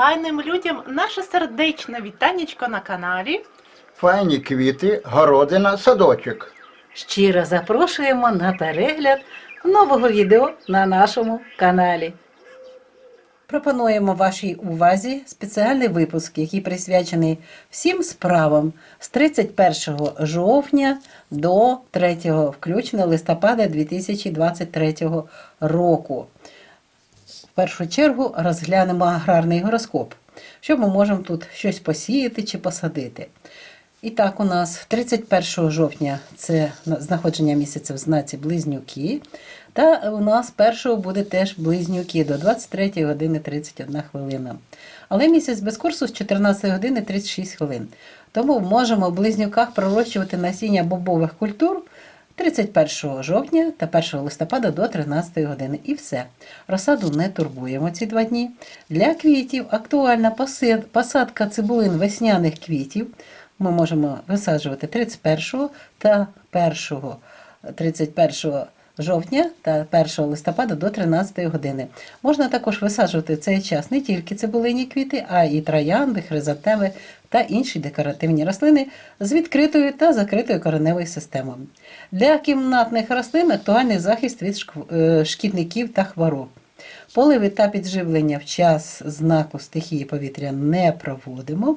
файним людям наше сердечне вітанечко на каналі. Файні квіти, городина, садочок. Щиро запрошуємо на перегляд нового відео на нашому каналі. Пропонуємо вашій увазі спеціальний випуск, який присвячений всім справам з 31 жовтня до 3 включно листопада 2023 року. В першу чергу розглянемо аграрний гороскоп, що ми можемо тут щось посіяти чи посадити. І так, у нас 31 жовтня це знаходження місяця в знаці Близнюки. Та у нас 1 буде теж близнюки до 23 години 31 хвилина. Але місяць без курсу з 14 години 36 хвилин. Тому можемо в близнюках пророщувати насіння бобових культур 31 жовтня та 1 листопада до 13 години. І все. Розсаду не турбуємо ці два дні. Для квітів актуальна посадка цибулин весняних квітів. Ми можемо висаджувати 31 та 1 31 жовтня та 1 листопада до 13 години. Можна також висаджувати в цей час не тільки цибулині квіти, а й троянди, хризантеми та інші декоративні рослини з відкритою та закритою кореневою системою. Для кімнатних рослин актуальний захист від е, шкідників та хвороб. Поливи та підживлення в час знаку стихії повітря не проводимо.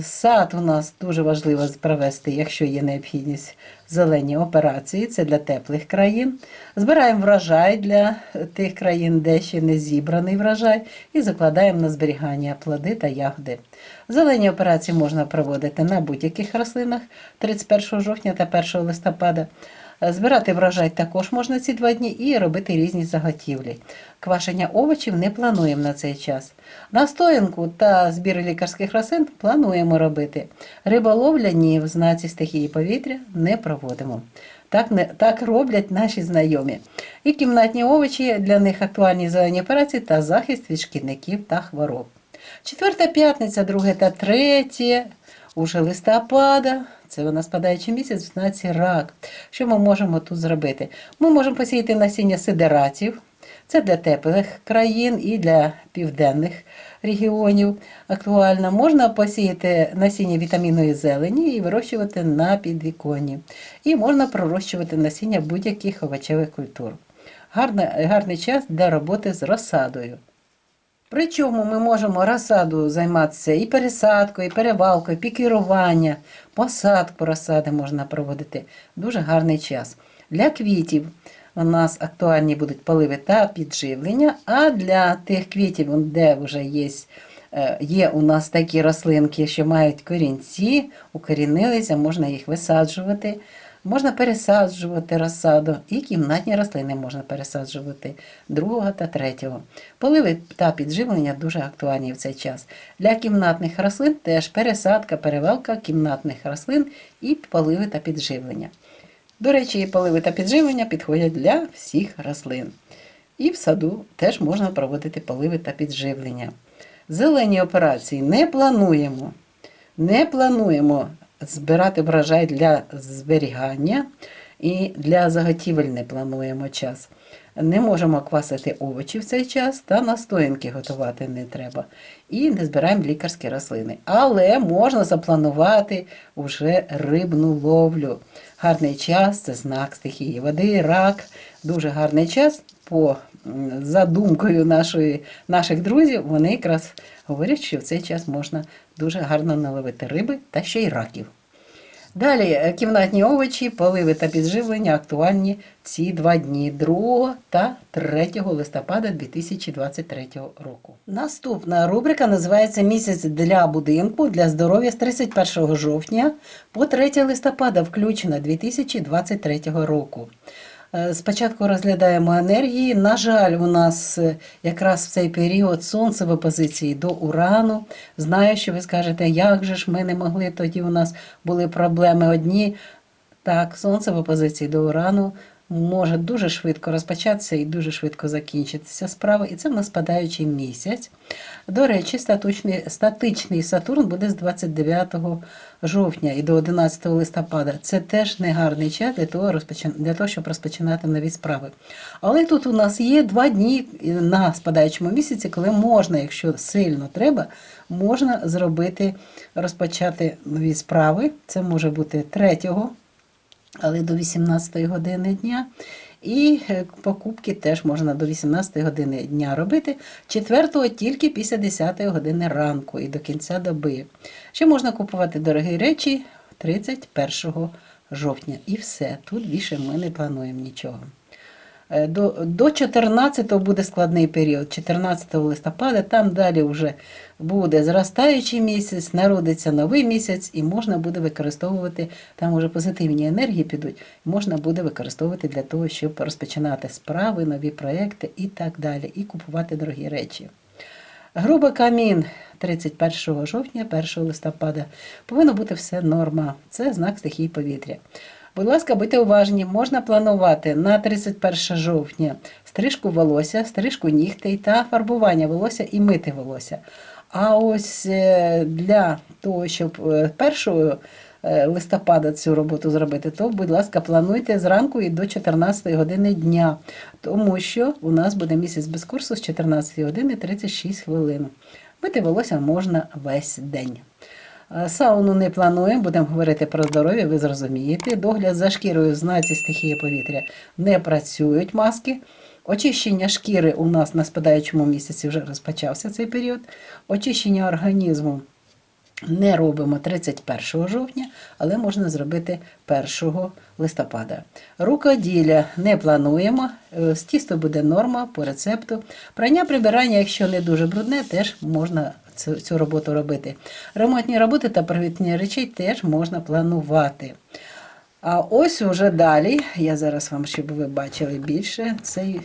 Сад у нас дуже важливо провести, якщо є необхідність зелені операції, це для теплих країн. Збираємо врожай для тих країн, де ще не зібраний врожай, і закладаємо на зберігання плоди та ягоди. Зелені операції можна проводити на будь-яких рослинах 31 жовтня та 1 листопада. Збирати врожай також можна ці два дні і робити різні заготівлі. Квашення овочів не плануємо на цей час. Настоянку та збір лікарських рослин плануємо робити. Риболовля ні в знаці стихії повітря не проводимо. Так, не, так роблять наші знайомі. І кімнатні овочі для них актуальні зелені операції та захист від шкідників та хвороб. Четверта п'ятниця, друге та третє, уже листопада. Це у нас падаючий місяць в знаці рак. Що ми можемо тут зробити? Ми можемо посіяти насіння сидератів. Це для теплих країн і для південних регіонів актуально. Можна посіяти насіння вітамінної зелені і вирощувати на підвіконні. І можна пророщувати насіння будь-яких овочевих культур. Гарна, гарний час для роботи з розсадою. Причому ми можемо розсаду займатися і пересадкою, і перевалкою, і пікірування, посадку розсади можна проводити. Дуже гарний час. Для квітів у нас актуальні будуть поливи та підживлення, а для тих квітів, де вже є, е, є у нас такі рослинки, що мають корінці, укорінилися, можна їх висаджувати. Можна пересаджувати розсаду, і кімнатні рослини можна пересаджувати другого та третього. Поливи та підживлення дуже актуальні в цей час. Для кімнатних рослин теж пересадка, перевалка кімнатних рослин і поливи та підживлення. До речі, поливи та підживлення підходять для всіх рослин. І в саду теж можна проводити поливи та підживлення. Зелені операції не плануємо. Не плануємо збирати врожай для зберігання і для заготівель не плануємо час. Не можемо квасити овочі в цей час та настоянки готувати не треба. І не збираємо лікарські рослини. Але можна запланувати вже рибну ловлю. Гарний час це знак стихії води, рак. Дуже гарний час по за думкою нашої, наших друзів, вони якраз говорять, що в цей час можна дуже гарно наловити риби та ще й раків. Далі е, кімнатні овочі, поливи та підживлення актуальні ці два дні 2 та 3 листопада 2023 року. Наступна рубрика називається Місяць для будинку для здоров'я з 31 жовтня по 3 листопада, включно 2023 року. Е, Спочатку розглядаємо енергії. На жаль, у нас е, якраз в цей період сонце в опозиції до урану. Знаю, що ви скажете, як же ж ми не могли, тоді у нас були проблеми одні. Так, сонце в опозиції до урану може дуже швидко розпочатися і дуже швидко закінчитися справа. І це в нас спадаючий місяць. До речі, статичний, статичний Сатурн буде з 29 жовтня і до 11 листопада. Це теж не гарний час для того, для того, щоб розпочинати нові справи. Але тут у нас є два дні на спадаючому місяці, коли можна, якщо сильно треба, можна зробити, розпочати нові справи. Це може бути 3 але до 18 години дня. І е, покупки теж можна до 18 години дня робити. 4 тільки після 10 години ранку і до кінця доби. Ще можна купувати дорогі речі 31 жовтня. І все. Тут більше ми не плануємо нічого. Е, До, до 14 буде складний період, 14 листопада, там далі вже буде зростаючий місяць, народиться новий місяць, і можна буде використовувати, там вже позитивні енергії підуть, можна буде використовувати для того, щоб розпочинати справи, нові проекти і так далі, і купувати дорогі речі. Грубо камін 31 жовтня, 1 листопада. Повинно бути все норма. Це знак стихії повітря. Будь ласка, будьте уважні, можна планувати на 31 жовтня стрижку волосся, стрижку нігтей та фарбування волосся і мити волосся. А ось е, для того, щоб е, 1 е, листопада цю роботу зробити, то, будь ласка, плануйте зранку і до 14 години дня, тому що у нас буде місяць без курсу з 14 години 36 хвилин. Мити волосся можна весь день. Е, Сауну не плануємо, будемо говорити про здоров'я, ви зрозумієте. Догляд за шкірою знаці стихії повітря не працюють маски. Очищення шкіри у нас на спадаючому місяці вже розпочався цей період. Очищення організму не робимо 31 жовтня, але можна зробити 1 листопада. Рукоділля не плануємо. е, З тісто буде норма по рецепту. Прання прибирання, якщо не дуже брудне, теж можна цю, цю роботу робити. Ремонтні роботи та привітні речей теж можна планувати. А ось уже далі, я зараз вам, щоб ви бачили більше цей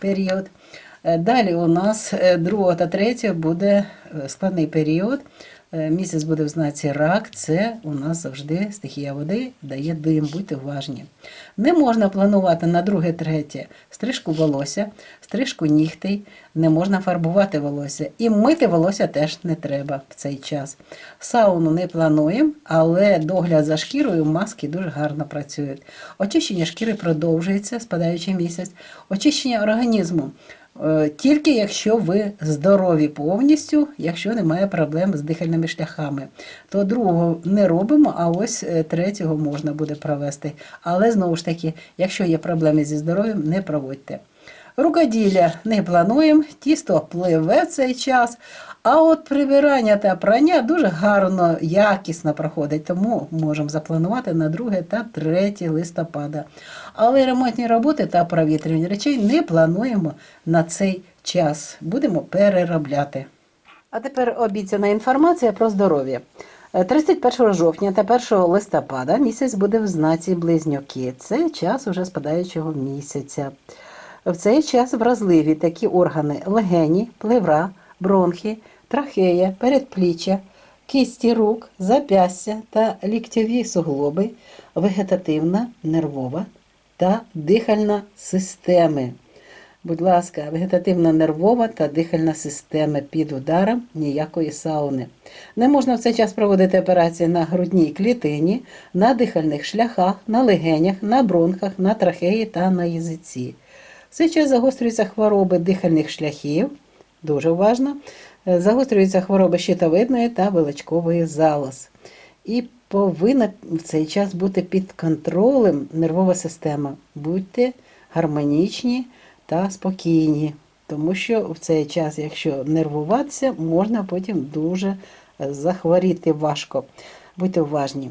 період. Е, Далі у нас 2 та 3 буде е, складний період. Е, Місяць буде в знаці рак, це у нас завжди стихія води дає дим, будьте уважні. Не можна планувати на друге, третє стрижку волосся, стрижку нігтей, не можна фарбувати волосся. І мити волосся теж не треба в цей час. Сауну не плануємо, але догляд за шкірою маски дуже гарно працюють. Очищення шкіри продовжується, спадаючий місяць, очищення організму. Е, Тільки якщо ви здорові повністю, якщо немає проблем з дихальними шляхами, то другого не робимо, а ось е, третього можна буде провести. Але знову ж таки, якщо є проблеми зі здоров'ям, не проводьте. Рукоділля не плануємо, тісто пливе в цей час. А от прибирання та прання дуже гарно, якісно проходить, тому можемо запланувати на 2 та 3 листопада. Але ремонтні роботи та провітрювання речей не плануємо на цей час. Будемо переробляти. А тепер обіцяна інформація про здоров'я. Е, 31 жовтня та 1 листопада місяць буде в знаці близнюки. Це час уже спадаючого місяця. В цей час вразливі такі органи легені, плевра, бронхи, трахея, передпліччя, кисті рук, запястя та ліктьові суглоби, вегетативна, нервова та дихальна системи. Будь ласка, вегетативна нервова та дихальна система під ударом ніякої сауни. Не можна в цей час проводити операції на грудній клітині, на дихальних шляхах, на легенях, на бронхах, на трахеї та на язиці. В цей час загострюються хвороби дихальних шляхів, дуже уважно, е, загострюються хвороби щитовидної та величкової залоз. І повинна в цей час бути під контролем нервова система. Будьте гармонічні та спокійні, тому що в цей час, якщо нервуватися, можна потім дуже е, захворіти важко. Будьте уважні.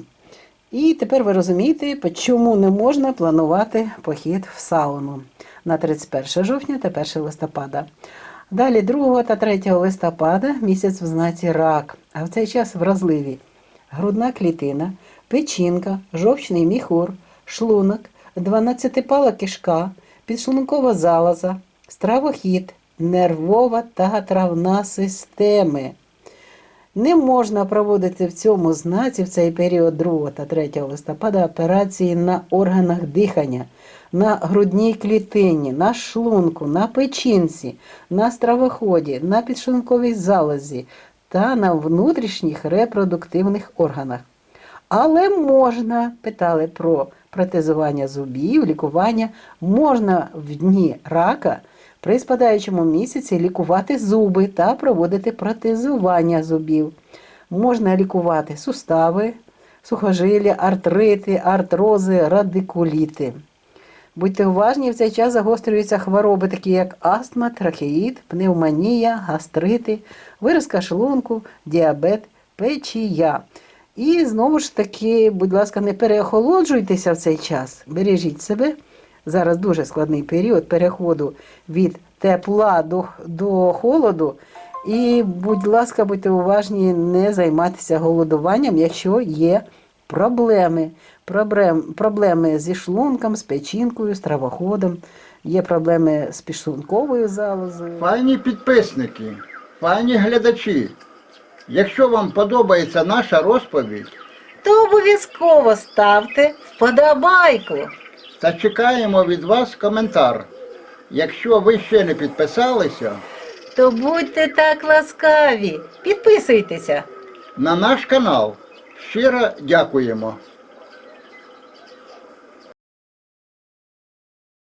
І тепер ви розумієте, чому не можна планувати похід в сауну на 31 жовтня та 1 листопада. Далі 2 та 3 листопада місяць в знаці рак, а в цей час вразливі грудна клітина, печінка, жовчний міхур, шлунок, 12-пала кишка, підшлункова залоза, стравохід, нервова та травна системи. Не можна проводити в цьому знаці в цей період 2 та 3 листопада операції на органах дихання, на грудній клітині, на шлунку, на печінці, на стравоході, на підшлунковій залозі та на внутрішніх репродуктивних органах. Але можна, питали про протезування зубів, лікування, можна в дні рака при спадаючому місяці лікувати зуби та проводити протезування зубів. Можна лікувати сустави, сухожилля, артрити, артрози, радикуліти. Будьте уважні, в цей час загострюються хвороби, такі як астма, трахеїд, пневмонія, гастрити, виразка шлунку, діабет, печія. І знову ж таки, будь ласка, не переохолоджуйтеся в цей час. Бережіть себе. Зараз дуже складний період переходу від тепла до, до холоду. І, будь ласка, будьте уважні, не займатися голодуванням, якщо є проблеми. Проблем, проблеми зі шлунком, з печінкою, з травоходом, є проблеми з підшлунковою залозою. Файні підписники, файні глядачі. Якщо вам подобається наша розповідь, То обов'язково ставте вподобайку. Та чекаємо від вас коментар. Якщо ви ще не підписалися, То будьте так ласкаві, підписуйтеся. на наш канал щиро дякуємо.